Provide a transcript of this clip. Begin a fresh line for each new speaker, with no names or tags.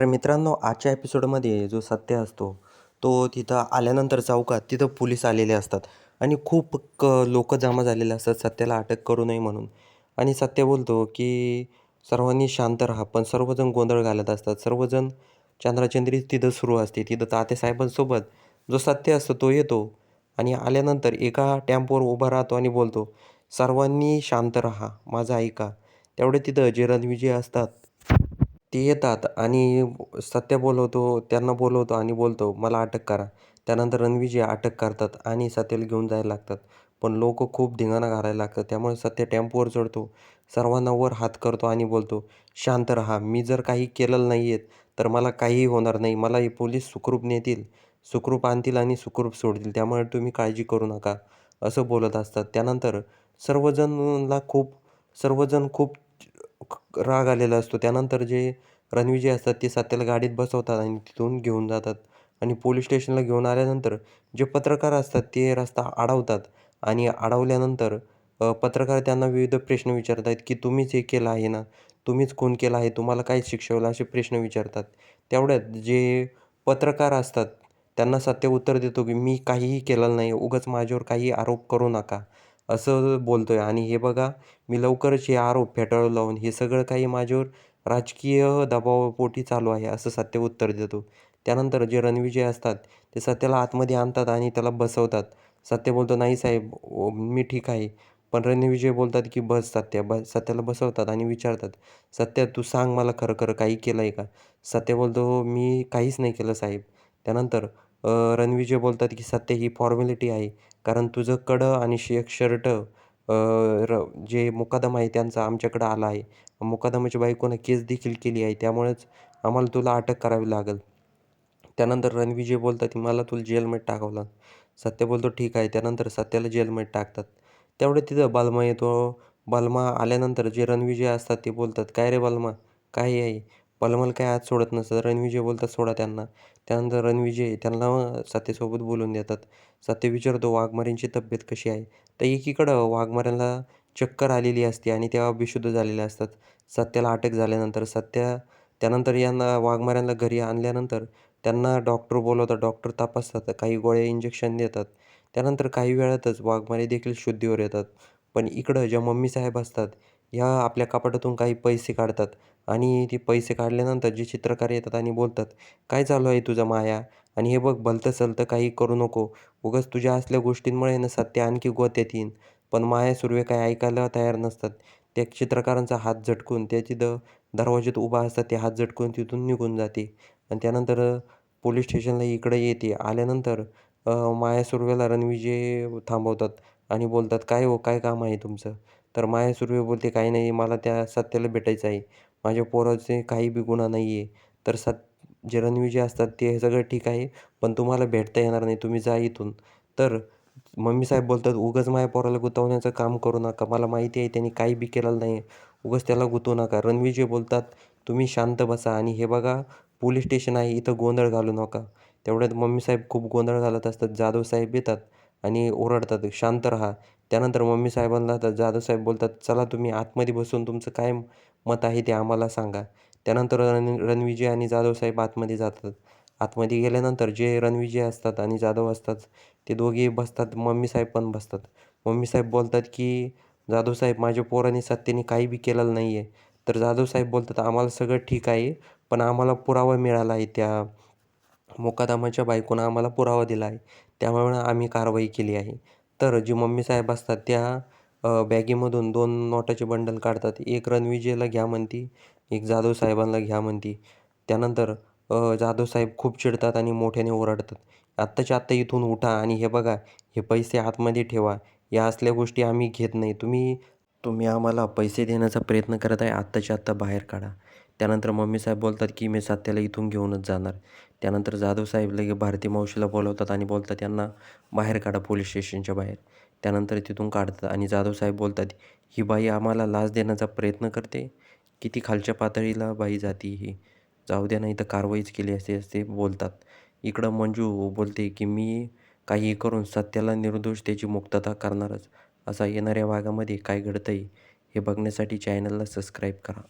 तर मित्रांनो आजच्या एपिसोडमध्ये जो सत्य असतो तो तिथं आल्यानंतर चौकात तिथं पोलीस आलेले असतात. आणि खूप क लोक जमा झालेले असतात सत्याला अटक करू नये म्हणून. आणि सत्य बोलतो की सर्वांनी शांत राहा पण सर्वजण गोंधळ घालत असतात. सर्वजण चंद्राचंद्री तिथं सुरू असते. तिथं तात्यासाहेबांसोबत जो सत्य असतो तो येतो आणि आल्यानंतर एका टॅम्पोवर उभा राहतो आणि बोलतो सर्वांनी शांत राहा माझं ऐका. तेवढे तिथं जे रणविजय असतात. ते येतात आणि सत्य बोलवतो त्यांना बोलवतो आणि बोलतो मला अटक करा. त्यानंतर रणविजय अटक करतात आणि सत्याला घेऊन जायला लागतात. पण लोक खूप धिंगाणा घालायला लागतात त्यामुळे सत्य टेम्पोवर चढतो सर्वांना वर हात करतो आणि बोलतो शांत राहा मी जर काही केलेलं नाही आहेत तर मला काहीही होणार नाही मला हे पोलीस सुखरूप नेतील सुखरूप आणतील आणि सुखरूप सोडतील त्यामुळे तुम्ही काळजी करू नका. असं बोलत असतात. त्यानंतर सर्वजणला खूप सर्वजण खूप राग आलेला असतो. त्यानंतर जे रणविजय असतात ते सात्याला गाडीत बसवतात आणि तिथून घेऊन जातात. आणि पोलीस स्टेशनला घेऊन आल्यानंतर जे पत्रकार असतात ते रस्ता अडवतात. आणि अडवल्यानंतर पत्रकार त्यांना विविध प्रश्न विचारत आहेत की तुम्हीच हे केलं आहे ना? तुम्हीच खून केला आहे? तुम्हाला काय शिक्षवलं असे प्रश्न विचारतात. तेवढ्यात जे पत्रकार असतात त्यांना सत्य उत्तर देतो की मी काहीही केलेलं नाही. उगाच माझ्यावर काही आरोप करू नका. असं बोलतो आहे आणि हे बघा मी लवकरच हे आरोप फेटाळून लावून हे सगळं काही माझ्यावर राजकीय दबावापोटी चालू आहे असं सत्य उत्तर देतो. त्यानंतर जे रणविजय असतात ते सत्याला आतमध्ये आणतात आणि त्याला बसवतात. सत्य बोलतो नाही साहेब मी ठीक आहे. पण रणविजय बोलतात की बस सत्य बस. सत्याला बसवतात आणि विचारतात सत्य तू सांग मला खरं खरं काही केलं आहे का? सत्य बोलतो हो, मी काहीच नाही केलं साहेब. त्यानंतर रणविजय बोलतात की सत्य ही फॉर्मॅलिटी आहे. कारण तुझं कडं आणि शेक शर्ट र जे मुकादम आहे त्यांचा आमच्याकडं आला आहे. मुकादमाच्या बायकोनं केस देखील केली आहे. त्यामुळेच आम्हाला तुला अटक करावी लागेल. त्यानंतर रणविजय बोलतात की मला तुला जेलमध्ये टाकावं सत्य बोलतो ठीक आहे. त्यानंतर सत्याला जेलमध्ये टाकतात. तेवढे तिथं बालमा येतो. बालमा आल्यानंतर जे रणविजय असतात ते बोलतात काय रे बालमा? काय आहे? पलमल काय आज सोडत नसतं रणविजय बोलतात सोडा त्यांना. त्यानंतर रणविजय त्यांना सत्यसोबत बोलून देतात. सत्य विचारतो वाघमाऱ्यांची तब्येत कशी आहे? तर एकीकडं वाघमाऱ्यांना चक्कर आलेली असते आणि तेव्हा बेशुद्ध झालेले असतात. सत्याला अटक झाल्यानंतर सत्या त्यानंतर यांना वाघमाऱ्यांना घरी आणल्यानंतर त्यांना डॉक्टर बोलवतात. डॉक्टर तपासतात काही गोळ्या इंजेक्शन देतात. त्यानंतर काही वेळातच वाघमारे देखील शुद्धीवर येतात. पण इकडं ज्या मम्मी साहेब असतात ह्या आपल्या कपाटातून काही पैसे काढतात. आणि ते पैसे काढल्यानंतर जे चित्रकार येतात आणि बोलतात काय चालू आहे तुझं माया? आणि हे बघ भलतं सलतं काही करू नको. उगाच तुझ्या असल्या गोष्टींमुळे ना सत्य आणखी गोत येतील पण माया सुर्वे काही ऐकायला तयार नसतात. त्या चित्रकारांचा हात झटकून त्या तिथं दरवाज्यात उभा असतात ते हात झटकून तिथून निघून जाते. आणि त्यानंतर पोलीस स्टेशनला इकडे येते. आल्यानंतर माया सुर्वेला रणविजय थांबवतात आणि बोलतात काय हो काय काम आहे तुमचं? तर माया सुर्वे बोलते काही नाही मला त्या सत्याला भेटायचं आहे. माझ्या पोराचे काही बी गुन्हा नाही आहे तर सत जे रणविजय असतात ते सगळं ठीक आहे पण तुम्हाला भेटता येणार नाही तुम्ही जा इथून. तर मम्मी साहेब बोलतात उगाच माझ्या पोराला गुंतवण्याचं काम करू नका मला माहिती आहे त्यांनी काही बी केलेलं नाही उगाच त्याला गुंतवू नका. रणविजय बोलतात तुम्ही शांत बसा आणि हे बघा पोलीस स्टेशन आहे इथं गोंधळ घालू नका. तेवढ्यात मम्मी साहेब खूप गोंधळ घालत असतात जाधव साहेब येतात आणि ओरडतात शांत राहा. त्यानंतर मम्मी साहेबांना जाधव साहेब बोलतात चला तुम्ही आतमध्ये बसून तुमचं काय मत आहे ते आम्हाला सांगा. त्यानंतर रण रणविजय आणि जाधव साहेब आतमध्ये जातात. आतमध्ये गेल्यानंतर जे रणविजय असतात आणि जाधव असतात ते दोघे बसतात. मम्मी साहेब पण बसतात. मम्मी साहेब बोलतात की जाधव साहेब माझ्या पोराने सत्याने काही बी केलेलं नाही आहे तर जाधव साहेब बोलतात आम्हाला सगळं ठीक आहे पण आम्हाला पुरावा मिळाला आहे. त्या मुकादमाच्या बायकोनं आम्हाला पुरावा दिला आहे. त्यामुळे आम्ही कारवाई केली आहे. तर जी मम्मी साहेब असतात त्या बॅगेमधून दोन नोटाचे बंडल काढतात. एक रणविजयला घ्या म्हणती एक जाधव साहेबांना घ्या म्हणती. त्यानंतर जाधव साहेब खूप चिडतात आणि मोठ्याने ओरडतात. आत्ताच्या आत्ता इथून उठा आणि हे बघा हे पैसे आतमध्ये ठेवा. या असल्या गोष्टी आम्ही घेत नाही. तुम्ही तुम्ही आम्हाला पैसे देण्याचा प्रयत्न करत आहे आत्ताच्या आत्ता बाहेर काढा. त्यानंतर मम्मी साहेब बोलतात की मी सत्याला इथून घेऊनच जाणार. त्यानंतर जाधव साहेब लगे भारती मावशीला बोलवतात आणि बोलतात त्यांना बाहेर काढा पोलीस स्टेशनच्या बाहेर. त्यानंतर तिथून काढतात आणि जाधव साहेब बोलतात ही बाई आम्हाला लाच देण्याचा प्रयत्न करते. किती खालच्या पातळीला बाई जाती ही. जाऊ द्या नाही तर कारवाईच केली असते असे बोलतात. इकडं मंजू बोलते की मी काही करून सत्याला निर्दोष त्याची मुक्तता करणारच. असा येणाऱ्या भागामध्ये काय घडतं आहे हे बघण्यासाठी चॅनलला सबस्क्राईब करा.